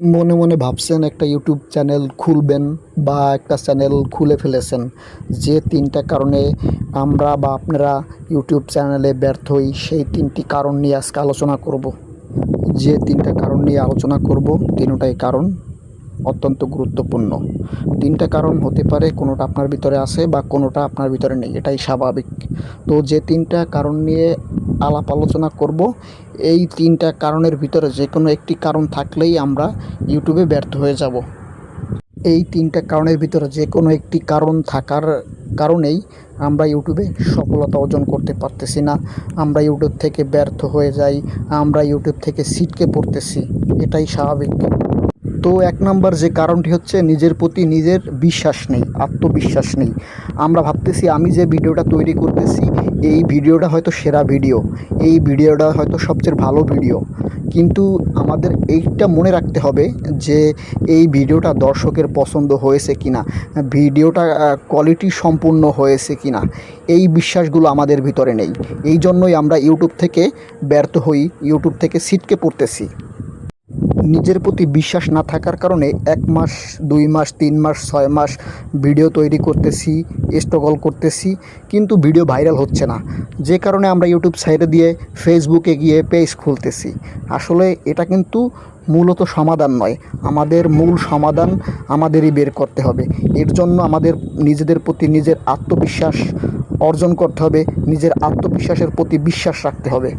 মনে মনে ভাবছেন একটা ইউটিউব চ্যানেল খুলবেন বা একটা চ্যানেল খুলে ফেলেছেন। যে তিনটা কারণে আমরা বা আপনারা ইউটিউব চ্যানেলে ব্যর্থ হই, সেই তিনটি কারণ নিয়ে আজকে আলোচনা করব। যে তিনটা কারণ নিয়ে আলোচনা করব, তিনটাই কারণ অত্যন্ত গুরুত্বপূর্ণ। তিনটা কারণ হতে পারে কোনোটা আপনার ভিতরে আছে বা কোনোটা আপনার ভিতরে নেই, এটাই স্বাভাবিক। তো যে তিনটা কারণ নিয়ে আলাপ আলোচনা করব এই তিনটা কারণের ভিতরে যে কোনো একটি কারণ থাকলেই আমরা ইউটিউবে ব্যর্থ হয়ে যাব। এই তিনটা কারণের ভিতরে যে কোনো একটি কারণ থাকার কারণেই আমরা ইউটিউবে সফলতা অর্জন করতে পারতেছি না। আমরা ইউটিউব থেকে ব্যর্থ হয়ে যাই, আমরা ইউটিউব থেকে সিটকে পড়তেছি, এটাই স্বাভাবিক। তো এক নাম্বার যে কারণটি হচ্ছে নিজের প্রতি নিজের বিশ্বাস নেই, আত্মবিশ্বাস নেই। আমরা ভাবতেছি আমি যে ভিডিওটা তৈরি করতেছি এই ভিডিওটা হয়তো সেরা ভিডিও, এই ভিডিওটা হয়তো সবচেয়ে ভালো ভিডিও। কিন্তু আমাদের এইটা মনে রাখতে হবে যে এই ভিডিওটা দর্শকের পছন্দ হয়েছে কিনা, ভিডিওটা কোয়ালিটি সম্পূর্ণ হয়েছে কিনা, এই বিশ্বাসগুলো আমাদের ভিতরে নেই। এই জন্যই আমরা ইউটিউব থেকে ব্যর্থ হই ইউটিউব থেকে ছিটকে পড়তেছি। নিজের প্রতি বিশ্বাস না থাকার কারণে এক মাস, দুই মাস, তিন মাস, ছয় মাস ভিডিও তৈরি করতেছি, স্ট্রাগল করতেছি, কিন্তু ভিডিও ভাইরাল হচ্ছে না। যে কারণে আমরা ইউটিউব সাইডে দিয়ে ফেসবুকে গিয়ে পেজ খুলতেছি। আসলে এটা কিন্তু মূলত সমাধান নয়। আমাদের মূল সমাধান আমাদেরই বের করতে হবে। এর জন্য আমাদের নিজেদের প্রতি নিজের আত্মবিশ্বাস অর্জন করতে হবে, নিজের আত্মবিশ্বাসের প্রতি বিশ্বাস রাখতে হবে।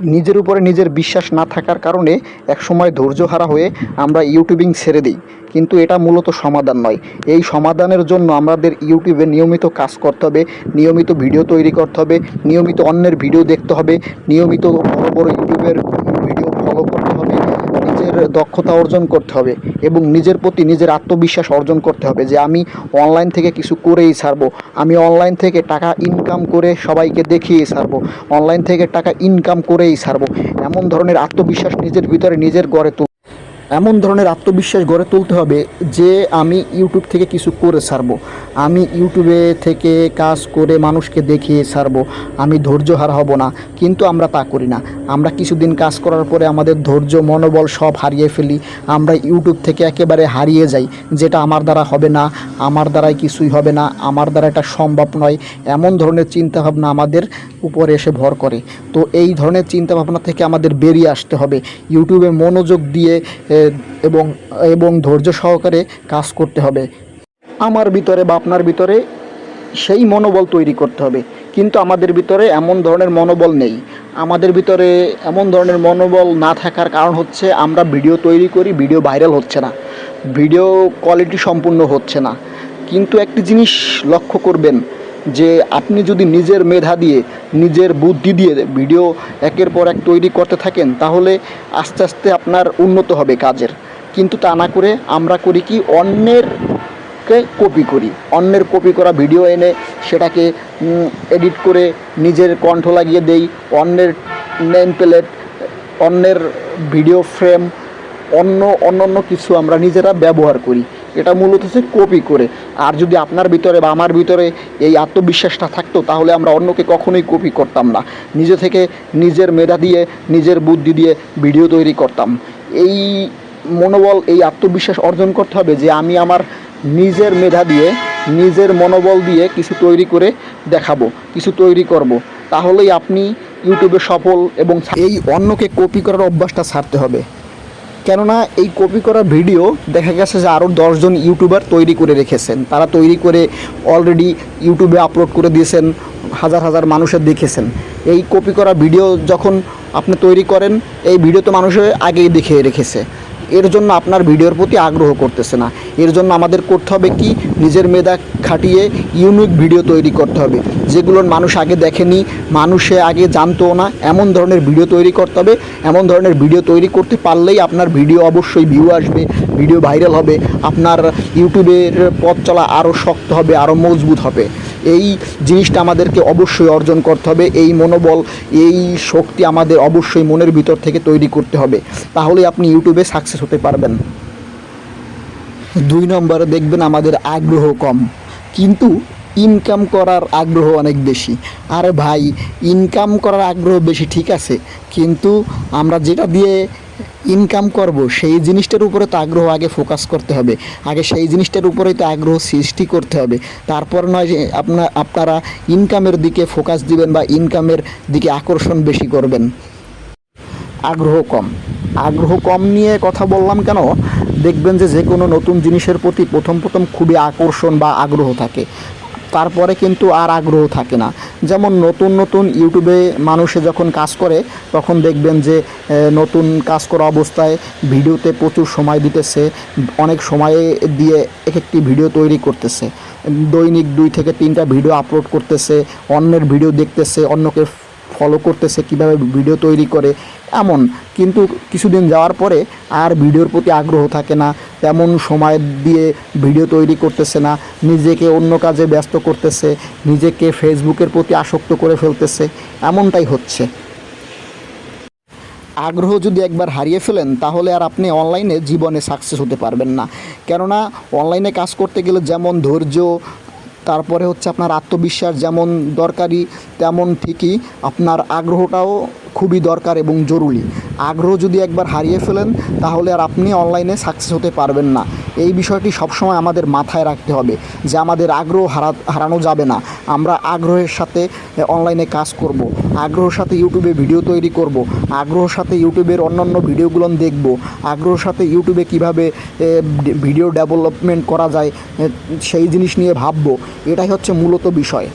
নিজের উপরে নিজের বিশ্বাস না থাকার কারণে একসময় ধৈর্যহারা হয়ে আমরা ইউটিউবিং ছেড়ে দিই। কিন্তু এটা মূলত সমাধান নয়। এই সমাধানের জন্য আমাদের ইউটিউবে নিয়মিত কাজ করতে হবে, নিয়মিত ভিডিও তৈরি করতে হবে, নিয়মিত অন্যের ভিডিও দেখতে হবে, নিয়মিত বড় বড় ইউটিউবের ভিডিও ফলো করতে হবে নিজের দক্ষতা অর্জন করতে হবে এবং নিজের প্রতি নিজের আত্মবিশ্বাস অর্জন করতে হবে যে আমি অনলাইন থেকে কিছু করেই ছাড়বো। আমি অনলাইন থেকে টাকা ইনকাম করে সবাইকে দেখিয়ে ছাড়বো। অনলাইন থেকে টাকা ইনকাম করেই ছাড়বো। এমন ধরনের আত্মবিশ্বাস নিজের ভিতরে নিজের গড়ে তুল এমন ধরনের আত্মবিশ্বাস গড়ে তুলতে হবে যে আমি ইউটিউব থেকে কিছু করে ছাড়বো। আমি ইউটিউবে থেকে কাজ করে মানুষকে দেখিয়ে ছাড়বো। আমি ধৈর্য হারা হব না, কিন্তু আমরা তা করি না। আমরা কিছুদিন কাজ করার পরে আমাদের ধৈর্য, মনোবল সব হারিয়ে ফেলি। আমরা ইউটিউব থেকে একেবারে হারিয়ে যাই, যেটা আমার দ্বারা হবে না, আমার দ্বারাই কিছুই হবে না, আমার দ্বারা এটা সম্ভব নয়। এমন ধরনের চিন্তাভাবনা আমাদের উপরে এসে ভর করে। তো এই ধরনের চিন্তাভাবনা থেকে আমাদের বেরিয়ে আসতে হবে। ইউটিউবে মনোযোগ দিয়ে এবং এবং ধৈর্য সহকারে কাজ করতে হবে। আমার ভিতরে বা আপনার ভিতরে সেই মনোবল তৈরি করতে হবে। কিন্তু আমাদের ভিতরে এমন ধরনের মনোবল নেই। আমাদের ভিতরে এমন ধরনের মনোবল না থাকার কারণ হচ্ছে আমরা ভিডিও তৈরি করি, ভিডিও ভাইরাল হচ্ছে না। ভিডিও কোয়ালিটি সম্পূর্ণ হচ্ছে না। কিন্তু একটি জিনিস লক্ষ্য করবেন যে আপনি যদি নিজের মেধা দিয়ে, নিজের বুদ্ধি দিয়ে ভিডিও একের পর এক তৈরি করতে থাকেন, তাহলে আস্তে আস্তে আপনার উন্নত হবে কাজের। কিন্তু তা না করে আমরা করি কি অন্যের কে কপি করি। অন্যের কপি করা ভিডিও এনে সেটাকে এডিট করে নিজের কণ্ঠ লাগিয়ে দেই। অন্যের নেম প্লেট অন্যের ভিডিও ফ্রেম অন্য অন্য অন্য কিছু আমরা নিজেরা ব্যবহার করি। এটা মূলত হচ্ছে কপি করে। আর যদি আপনার ভিতরে বা আমার ভিতরে এই আত্মবিশ্বাসটা থাকতো, তাহলে আমরা অন্যকে কখনোই কপি করতাম না। নিজে থেকে নিজের মেধা দিয়ে, নিজের বুদ্ধি দিয়ে ভিডিও তৈরি করতাম। এই মনোবল, এই আত্মবিশ্বাস অর্জন করতে হবে যে আমি আমার নিজের মেধা দিয়ে, নিজের মনোবল দিয়ে কিছু তৈরি করে দেখাবো, কিছু তৈরি করব। তাহলেই আপনি ইউটিউবে সফল এবং এই অন্যকে কপি করার অভ্যাসটা ছাড়তে হবে। কেননা এই কপি করা ভিডিও দেখা গেছে যে আরও দশজন ইউটিউবার তৈরি করে রেখেছেন। তারা তৈরি করে অলরেডি ইউটিউবে আপলোড করে দিয়েছেন, হাজার হাজার মানুষের দেখেছেন। এই কপি করা ভিডিও যখন আপনি তৈরি করেন, এই ভিডিও তো মানুষের আগেই দেখে রেখেছে। এর জন্য আপনার ভিডিওর প্রতি আগ্রহ করতেছে না। এর জন্য আমাদের করতে হবে কি? নিজের মেধা খাটিয়ে ইউনিক ভিডিও তৈরি করতে হবে। যেগুলোর মানুষ আগে দেখেনি, মানুষে আগে জানতো না। এমন ধরনের ভিডিও তৈরি করতে হবে। এমন ধরনের ভিডিও তৈরি করতে পারলেই আপনার ভিডিও অবশ্যই ভিউ আসবে ভিডিও ভাইরাল হবে। আপনার ইউটিউবের পথ চলা আরও শক্ত হবে আরও মজবুত হবে। এই জিনিসটা আমাদেরকে অবশ্যই অর্জন করতে হবে, এই মনোবল, এই শক্তি আমাদের অবশ্যই মনের ভিতর থেকে তৈরি করতে হবে। তাহলে আপনি ইউটিউবে সাকসেস হতে পারবেন। দুই নম্বরে দেখবেন আমাদের আগ্রহ কম, কিন্তু ইনকাম করার আগ্রহ অনেক বেশি। আরে ভাই ইনকাম করার আগ্রহ বেশি ঠিক আছে, কিন্তু আমরা যেটা দিয়ে ইনকাম করব, সেই জিনিসটার উপরে তো আগ্রহ আগে ফোকাস করতে হবে। আগে সেই জিনিসটার উপরেই তো আগ্রহ সৃষ্টি করতে হবে। তারপর নয় যে আপনার আপনারা ইনকামের দিকে ফোকাস দিবেন বা ইনকামের দিকে আকর্ষণ বেশি করবেন। আগ্রহ কম। আগ্রহ কম নিয়ে কথা বললাম কেন? দেখবেন যে যে কোনো নতুন জিনিসের প্রতি প্রথম প্রথম খুবই আকর্ষণ বা আগ্রহ থাকে। তারপরে কিন্তু আর আগ্রহ থাকে না। যেমন নতুন নতুন ইউটিউবে মানুষে যখন কাজ করে, তখন দেখবেন যে নতুন কাজ করা অবস্থায় ভিডিওতে প্রচুর সময় দিতেছে, অনেক সময়ে দিয়ে এক একটি ভিডিও তৈরি করতেছে। দৈনিক দুই থেকে তিনটা ভিডিও আপলোড করতেছে, অন্যের ভিডিও দেখতেছে, অন্যকে ফলো করতেছে, কীভাবে ভিডিও তৈরি করে, এমন। কিন্তু কিছুদিন যাওয়ার পরে আর ভিডিওর প্রতি আগ্রহ থাকে না, তেমন সময় দিয়ে ভিডিও তৈরি করতেছে না, নিজেকে অন্য কাজে ব্যস্ত করতেছে, নিজেকে ফেসবুকের প্রতি আসক্ত করে ফেলতেছে, এমনটাই হচ্ছে। আগ্রহ যদি একবার হারিয়ে ফেলেন, তাহলে আর আপনি অনলাইনে জীবনে সাকসেস হতে পারবেন না। কেননা অনলাইনে কাজ করতে গেলে যেমন ধৈর্য তারপরে হচ্ছে আপনার আত্মবিশ্বাস যেমন দরকারি তেমন ঠিকই আপনার আগ্রহটাও খুবই দরকার এবং জরুরি। আগ্রহ যদি একবার হারিয়ে ফেলেন, তাহলে আর আপনি অনলাইনে সাকসেস হতে পারবেন না। এই বিষয়টি সবসময় আমাদের মাথায় রাখতে হবে যে আমাদের আগ্রহ হারা হারানো যাবে না। আমরা আগ্রহের সাথে অনলাইনে কাজ করব। আগ্রহের সাথে ইউটিউবে ভিডিও তৈরি করব। আগ্রহের সাথে ইউটিউবের অন্যান্য ভিডিওগুলো দেখব। আগ্রহের সাথে ইউটিউবে কীভাবে ভিডিও ডেভেলপমেন্ট করা যায় সেই জিনিস নিয়ে ভাববো। এটাই হচ্ছে মূলত বিষয়।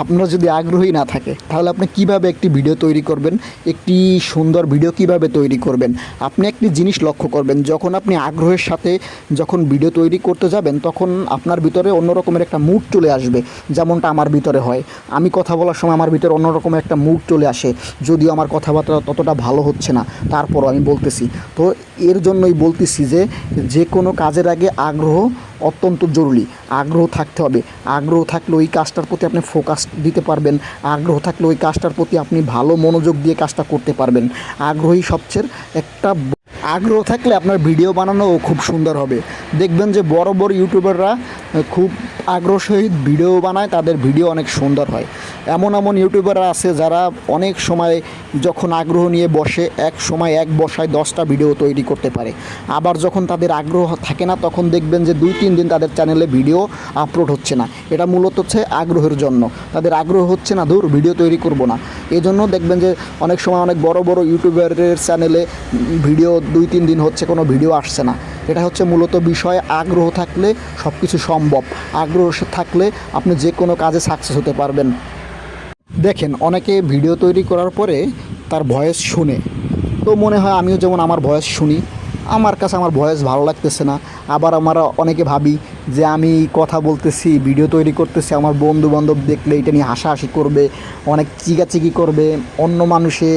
আপনার যদি আগ্রহী না থাকে, তাহলে আপনি কীভাবে একটি ভিডিও তৈরি করবেন? একটি সুন্দর ভিডিও কীভাবে তৈরি করবেন? আপনি একটি জিনিস লক্ষ্য করবেন, যখন আপনি আগ্রহের সাথে যখন ভিডিও তৈরি করতে যাবেন, তখন আপনার ভিতরে অন্য রকমের একটা মুড চলে আসবে, যেমনটা আমার ভিতরে হয়। আমি কথা বলার সময় আমার ভিতরে অন্য রকমের একটা মুড চলে আসে, যদিও আমার কথাবার্তা ততটা ভালো হচ্ছে না। তারপরও আমি বলতেছি। তো এর জন্যই বলতেছি যে যে কোনো কাজের আগে আগ্রহ অত্যন্ত জরুরি। আগ্রহ থাকতে হবে। আগ্রহ থাকলে ওই কাজটার প্রতি আপনি ফোকাস দিতে পারবেন। আগ্রহ থাকলে ওই কাজটার প্রতি আপনি ভালো মনোযোগ দিয়ে কাজটা করতে পারবেন। আগ্রহী সবচেয়ে একটা আগ্রহ থাকলে আপনার ভিডিও বানানোও খুব সুন্দর হবে। দেখবেন যে বড় বড় ইউটিউবাররা খুব আগ্রহ সহিত ভিডিও বানায়, তাদের ভিডিও অনেক সুন্দর হয়। এমন এমন ইউটিউবাররা আছে যারা অনেক সময় যখন আগ্রহ নিয়ে বসে, এক সময় এক বসায় দশটা ভিডিও তৈরি করতে পারে। আবার যখন তাদের আগ্রহ থাকে না, তখন দেখবেন যে দুই তিন দিন তাদের চ্যানেলে ভিডিও আপলোড হচ্ছে না। এটা মূলত হচ্ছে আগ্রহের জন্য। তাদের আগ্রহ হচ্ছে না, ধুর, ভিডিও তৈরি করব না। এই জন্য দেখবেন যে অনেক সময় অনেক বড় বড় ইউটিউবারের চ্যানেলে ভিডিও দুই তিন দিন হচ্ছে কোনো ভিডিও আসছে না। এটা হচ্ছে মূলত বিষয়ে, আগ্রহ থাকলে সব কিছু সম্ভব। আগ্রহ থাকলে আপনি যে কোনো কাজে সাকসেস হতে পারবেন। দেখেন, অনেকে ভিডিও তৈরি করার পরে তার ভয়েস শুনে। তো মনে হয় আমিও যেমন আমার ভয়েস শুনি, আমার কাছে আমার ভয়েস ভালো লাগতেছে না। আবার আমরা অনেকে ভাবি যে আমি কথা বলতেছি ভিডিও তৈরি করতেছি, আমার বন্ধু বান্ধব দেখলে এটা নিয়ে হাসাহাসি করবে, অনেক চিকাচিকি করবে, অন্য মানুষে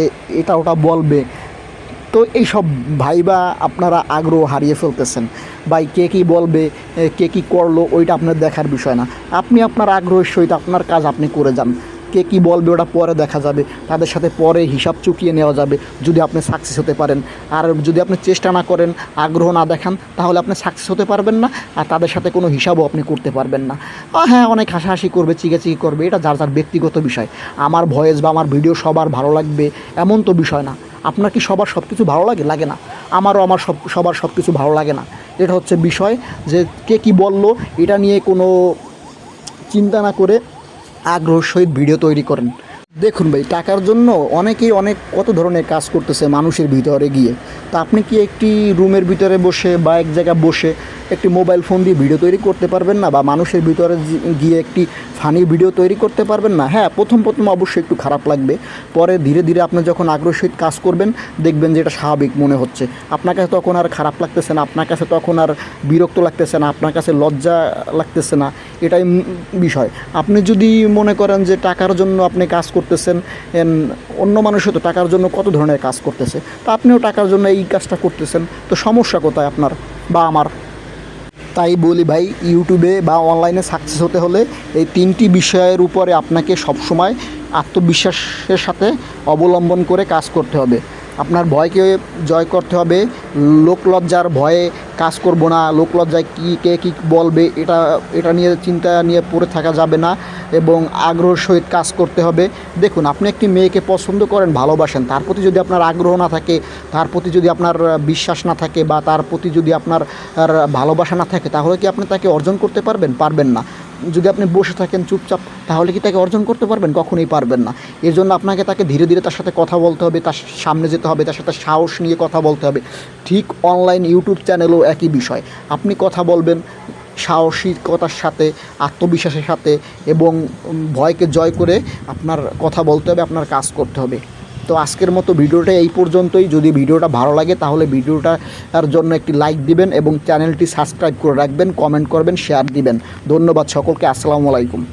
এটা ওটা বলবে। তো এইসব ভাইবা আপনারা আগ্রহ হারিয়ে ফেলতেছেন। ভাই, কে কী বলবে কে কী করল, ওইটা আপনার দেখার বিষয় না। আপনি আপনার আগ্রহের সহিত আপনার কাজ আপনি করে যান। কে কী বলবে, ওটা পরে দেখা যাবে। তাদের সাথে পরে হিসাব চুকিয়ে নেওয়া যাবে, যদি আপনি সাকসেস হতে পারেন। আর যদি আপনি চেষ্টা না করেন, আগ্রহ না দেখান, তাহলে আপনি সাকসেস হতে পারবেন না, আর তাদের সাথে কোনো হিসাবও আপনি করতে পারবেন না। হ্যাঁ অনেক হাসাহাসি করবে, চিকাচিকি করবে, এটা যার যার ব্যক্তিগত বিষয়। আমার ভয়েস বা আমার ভিডিও সবার ভালো লাগবে, এমন তো বিষয় না। আপনার কি সবার সব কিছু ভালো লাগে? লাগে না। আমারও আমার সব, সবার সব কিছু ভালো লাগে না। এটা হচ্ছে বিষয় যে কে কি বলল, এটা নিয়ে কোনো চিন্তা না করে আগ্রহ সহিত ভিডিও তৈরি করেন। দেখুন ভাই, টাকার জন্য অনেকেই অনেক কত ধরনের কাজ করতেছে মানুষের ভিতরে গিয়ে। তা আপনি কি একটি রুমের ভিতরে বসে বা এক জায়গায় বসে একটি মোবাইল ফোন দিয়ে ভিডিও তৈরি করতে পারবেন না বা মানুষের ভিতরে গিয়ে একটি ফানি ভিডিও তৈরি করতে পারবেন না। হ্যাঁ প্রথম প্রথম অবশ্যই একটু খারাপ লাগবে। পরে ধীরে ধীরে আপনি যখন আগ্রহ সহিত কাজ করবেন, দেখবেন যে এটা স্বাভাবিক মনে হচ্ছে। আপনার কাছে তখন আর খারাপ লাগতেছে না, আপনার কাছে তখন আর বিরক্ত লাগতেছে না, আপনার কাছে লজ্জা লাগতেছে না, এটাই বিষয়। আপনি যদি মনে করেন যে টাকার জন্য আপনি কাজ করতেছেন অন্য মানুষও তো টাকার জন্য কত ধরনের কাজ করতেছে, তা আপনিও টাকার জন্য এই কাজটা করতেছেন, তো সমস্যা কোথায় আপনার বা আমার? তাই বলি ভাই, ইউটিউবে বা অনলাইনে সাকসেস হতে হলে এই তিনটি বিষয়ের উপরে আপনাকে সবসময় আত্মবিশ্বাসের সাথে অবলম্বন করে কাজ করতে হবে। আপনার ভয়কে জয় করতে হবে। লোকলজ্জার ভয়ে কাজ করব না। লোকলজ্জায় কী, কে কী বলবে, এটা এটা নিয়ে চিন্তা নিয়ে পড়ে থাকা যাবে না এবং আগ্রহের সহিত কাজ করতে হবে। দেখুন, আপনি একটি মেয়েকে পছন্দ করেন, ভালোবাসেন, তার প্রতি যদি আপনার আগ্রহ না থাকে, তার প্রতি যদি আপনার বিশ্বাস না থাকে বা তার প্রতি যদি আপনার ভালোবাসা না থাকে, তাহলে কি আপনি তাকে অর্জন করতে পারবেন? পারবেন না। যদি আপনি বসে থাকেন চুপচাপ, তাহলে কি তাকে অর্জন করতে পারবেন? কখনোই পারবেন না। এর জন্য আপনাকে তাকে ধীরে ধীরে তার সাথে কথা বলতে হবে, তার সামনে যেতে হবে, তার সাথে সাহস নিয়ে কথা বলতে হবে। ঠিক অনলাইন ইউটিউব চ্যানেলও একই বিষয়। আপনি কথা বলবেন সাহসিকতার সাথে, আত্মবিশ্বাসের সাথে এবং ভয়কে জয় করে আপনার কথা বলতে হবে, আপনার কাজ করতে হবে। তো আজকের মতো ভিডিওটা এই পর্যন্তই। যদি ভিডিওটা ভালো লাগে, তাহলে ভিডিওটার জন্য একটি লাইক দিবেন এবং চ্যানেলটি সাবস্ক্রাইব করে রাখবেন কমেন্ট করবেন শেয়ার দিবেন। ধন্যবাদ সকলকে, আসসালামু আলাইকুম।